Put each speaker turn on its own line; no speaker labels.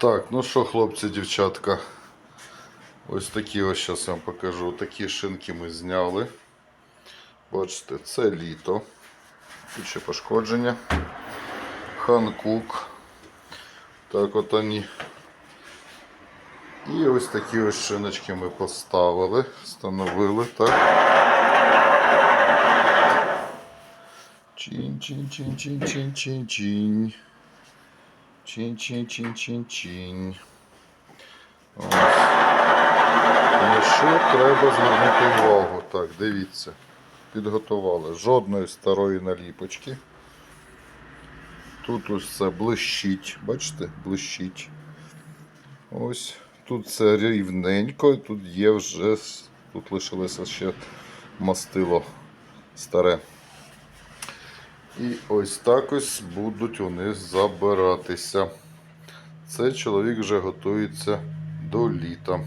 Так, ну що, хлопці, дівчатка. Ось такі ось зараз я вам покажу. Такі шинки ми зняли. Бачите, це літо. Тут ще пошкодження. Ханкук. Так от вони. І ось такі ось шиночки ми поставили, встановили, так. Чин-чин-чин-чин-чин-чин-чин. Ось. На що треба звернути увагу? Так, дивіться. Підготували. Жодної старої наліпочки. Тут ось це блищить. Бачите? Блищить. Ось. Тут це рівненько, тут є вже, тут лишилося ще мастило старе. І ось так ось будуть вони забиратися. Це чоловік вже готується до літа.